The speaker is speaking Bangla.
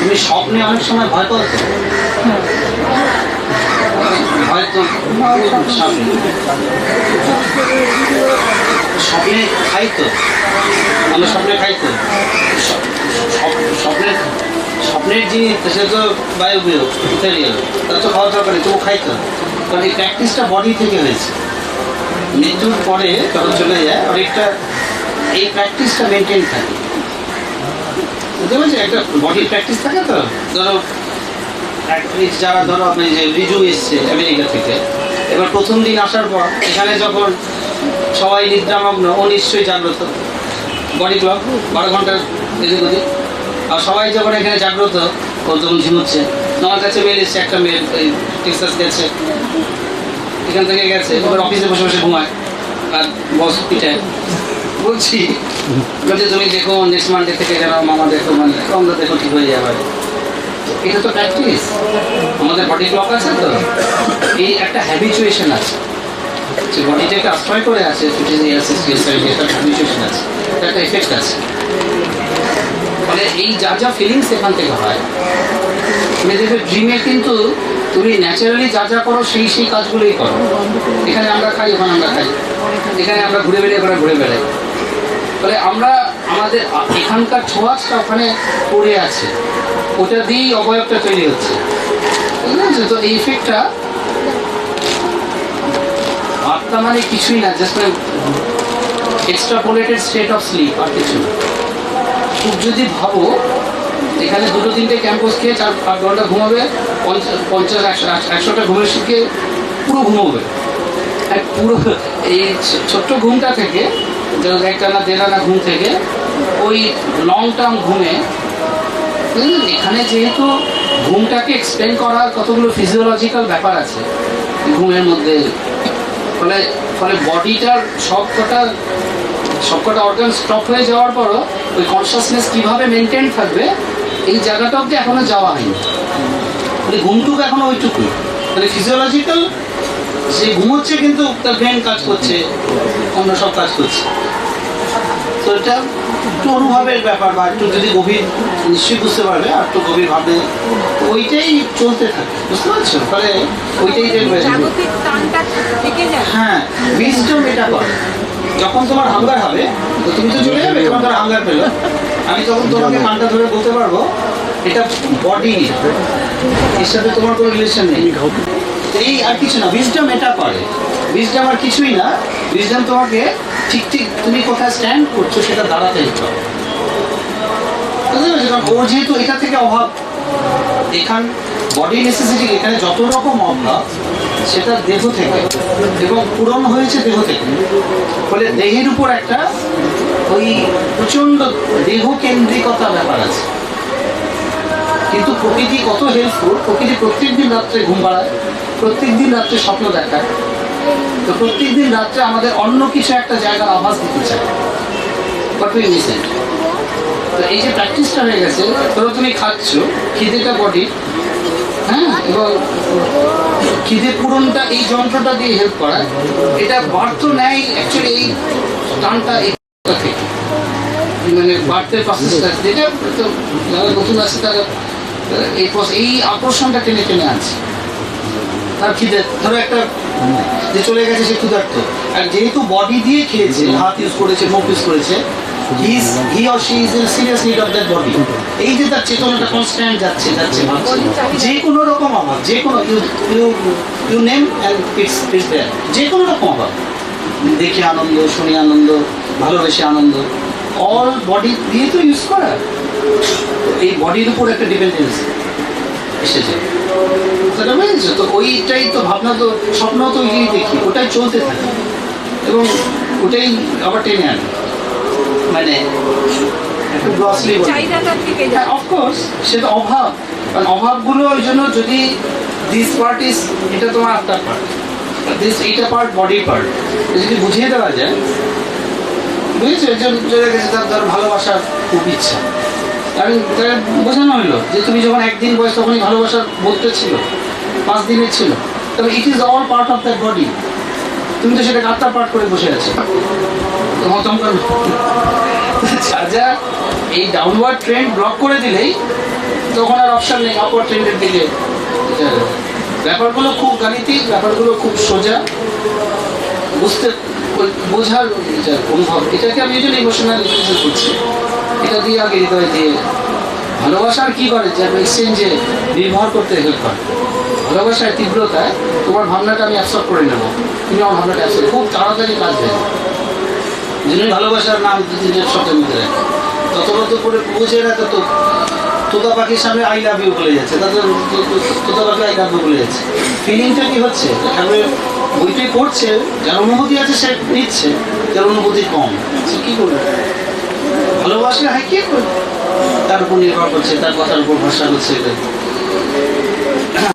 তুমি স্বপ্নে অনেক সময় ভয় পাও তো? ভয় তো? স্বপ্নে খাই তো? আমরা স্বপ্নে খাই তো? স্ব- স্ব- স্বপ্নের স্বপ্নের জিনিস সে তো বায়বীয় ইত্যাদিও তারা তো খাওয়া দরকার নেই, তবু খাই তো? কারণ এই প্র্যাকটিসটা বডি থেকে হয়েছে। মৃত্যুর পরে যখন চলে যায় অনেকটা এই প্র্যাকটিসটা মেনটেন থাকে। বুঝতে পারছি একটা বডির প্র্যাকটিস থাকে তো, ধরো যারা ধরো আপনি যে রিজু এসছে আমেরিকা থেকে, এবার প্রথম দিন আসার পর এখানে যখন সবাই নিদ্রামগ্ন, ও নিশ্চয়ই জাগ্রত। বডি ক্লক বারো ঘণ্টার এদিক আর সবাই যখন এখানে জাগ্রত, ও তখন ঝিমুচ্ছে। আমার কাছে মেল এসছে, একটা মেল এই টেক্সাস গেছে। এখান থেকে গেছে, এবার অফিসে বসে বসে ঘুমায়। আর বস পিঠায় বলছি, বলছে, তুমি দেখো নেক্সট মানডে থেকে যেন মামা দেখো মানে আমরা দেখো, ঠিক হয়ে যাবে। এটা তো প্র্যাকটিস আমাদের বডি ক্লক আছে তো। এই একটা হ্যাবিচুয়েশন আছে। যে বডিটাকে আশ্রয় করে আছে ফিফটিন ইয়ার্স একটা হ্যাবিচুয়েশন আছে, একটা এফেক্ট আছে। ফলে এই যা যা ফিলিংস এখান থেকে হয়, তুমি দেখবে ড্রিমে কিন্তু তুমি ন্যাচারালি যা যা করো, সেই সেই কাজগুলোই করো। এখানে আমরা খাই, ওখানে আমরা খাই। এখানে আমরা ঘুরে বেড়াই, ওখানে ঘুরে বেড়াই। ফলে আমরা আমাদের এখানকার ছোঁয়াচটা ওখানে পড়ে আছে। ওটা দিয়েই অবয়বটা তৈরি হচ্ছে। তো এই ইফেক্টটা আত্মা মানে কিছুই না just extrapolated state of sleep আর কিছু খুব যদি ভাবো, এখানে দুটো তিনটে ক্যাম্পাস খেয়ে চার আট ঘণ্টা ঘুমাবে, পঞ্চাশ পঞ্চাশ, একশো একশোটা ঘুমের শিখে পুরো ঘুমোবে। পুরো এই ছোট্ট ঘুমটা থেকে যেমন একটা না দেড় ঘুম থেকে, ওই লং টার্ম ঘুমে? এখানে যেহেতু ঘুমটাকে এক্সপ্লেন করার কতগুলো ফিজিওলজিক্যাল ব্যাপার আছে, ঘুমের মধ্যে ফলে ফলে বডিটার সব কটা সবকটা অর্গান স্টপ হয়ে যাওয়ার পরও ওই কনসাসনেস কীভাবে মেনটেন থাকবে, এই জায়গাটা অব্দি এখনও যাওয়া হয়নি মানে ঘুমটুকু এখনও ওইটুকু মানে ফিজিওলজিক্যাল সে ঘুমোচ্ছে কিন্তু তার ব্রেন কাজ করছে অন্য সব কাজ করছে। তো এটা একটু অনুভবের ব্যাপার বা একটু যদি গভীর নিশ্চয়ই বুঝতে পারবে আর একটু গভীর ভাবে। ওইটাই চলতে থাকে বুঝতে পারছ? ফলে ওইটাই হ্যাঁ উইজডম এটা করে যখন তোমার হাঙ্গার হবে তো তুমি তো চলে যাবে তোমার ধর হাঙ্গার পেল। আমি তখন তোমাকে কানটা ধরে বলতে পারব এটা বডি এর সাথে তোমার কোনো রিলেশন নেই। এই আর কিছু না উইজডম এটা করে। উইজডম আর কিছুই না উইজডম তোমাকে ঠিক ঠিক তুমি কোথায় স্ট্যান্ড করছ সেটা দাঁড়াতে ওর যেহেতু এটা থেকে অভাব, এখান বডি নেসেসিটি এখানে যত রকম অভাব, সেটা দেহ থেকে, এবং পূরণ হয়েছে দেহ থেকে। ফলে দেহের উপর একটা ওই প্রচণ্ড দেহ কেন্দ্রিকতা ব্যাপার আছে। কিন্তু প্রকৃতি কত হেল্পফুল প্রকৃতি প্রত্যেক দিন রাত্রে ঘুম পাড়ায় প্রত্যেক দিন রাত্রে স্বপ্ন দেখায়। তো প্রত্যেক দিন রাত্রে আমাদের অন্য কিছু একটা জায়গার আভাস দিতে চায়। তো এই যে প্র্যাকটিসটা হয়ে গেছে, ধরো তুমি খাচ্ছ, খিদেটা বডি হ্যাঁ? এবং খিদে পূরণটা এই যন্ত্রটা দিয়ে হেল্প করা, এটা বাড়তো নেয় অ্যাকচুয়ালি এই টানটা এই মানে বাড়তে প্রসেসটা যেটা যারা নতুন আছে তারা এই এই আকর্ষণটা টেনে টেনে আছে তার খিদে ধরো একটা যে চলে গেছে সে ক্ষুধার্ত। আর যেহেতু বডি দিয়ে খেয়েছে হাত ইউজ করেছে মুখ ইউজ করেছে এই যে তার চেতনাটা কনস্ট্যান্ট যাচ্ছে যাচ্ছে যে কোনো রকম অভাব যে কোনো ইউ নেম যে কোনো রকম অভাব। দেখে আনন্দ শুনে আনন্দ ভালোবেসে আনন্দ। অল বডি দিয়ে তো ইউজ করা। এই বডির উপর একটা ডিপেন্ডেন্সি এসেছে। সেটা বুঝেছ তো ওইটাই তো ভাবনা তো স্বপ্ন তো ওই দেখি ওটাই চলতে থাকে। এবং ওটাই আবার টেনে আনে। মানে একটু অফকোর্স সেটা অভাব। কারণ অভাবগুলো ওই জন্য যদি দিস পার্ট ইজ এটা তোমার আত্মার পার্ট দিস এইটা পার্ট বডি পার্ট যদি বুঝিয়ে দেওয়া যায় বুঝেছ? একজন চলে গেছে তার ধর ভালোবাসার খুব ইচ্ছা। আমি বোঝানো হলো যে তুমি যখন একদিন বয়স তখনই ভালোবাসা বলতে ছিল, পাঁচ দিনের ছিল। তবে it is all part of that body তুমি তো সেটা আত্মা পাঠ করে বসে আছো। তোমার তোমার যা যা এই ডাউনওয়ার্ড ট্রেন্ড ব্লক করে দিলেই তখন আর অপশন নেই আপওয়ার্ড ট্রেন্ডের দিকে। ব্যাপারগুলো খুব গাণিতিক, ব্যাপারগুলো খুব সোজা। বুঝতে, বোঝার অনুভব। এটাকে আমি এই জন্য ইমোশনাল করছি। এটা দিয়ে আগে হৃদয় দিয়ে ভালোবাসার কি করে? যে এক্সচেঞ্জে নির্ভর করতে হেল্প করে। ভালোবাসার তীব্রতায় তোমার ভাবনাটা আমি অ্যাবসর্ব করে নেব। তুমি আমার ভাবনাটা অ্যাবসর্ব খুব তাড়াতাড়ি কাজ দেয় যিনি ভালোবাসার নাম নিজের শব্দের মধ্যে রাখে। ততগত করে বুঝে রাখে তো তোতা পাখির সামনে আই লাভ ইউ বলে যাচ্ছে। তাদের তোতা পাখি আই লাভ ইউ বলে যাচ্ছে। ফিলিংটা কি হচ্ছে? ঠাকুরের বইটাই পড়ছে, যার অনুভূতি আছে সে নিচ্ছে, যার অনুভূতি কম। সে কি করবে? ভালোবাসলে হয় কি তার উপর নির্ভর করছে তার কথার উপর ভরসা করছে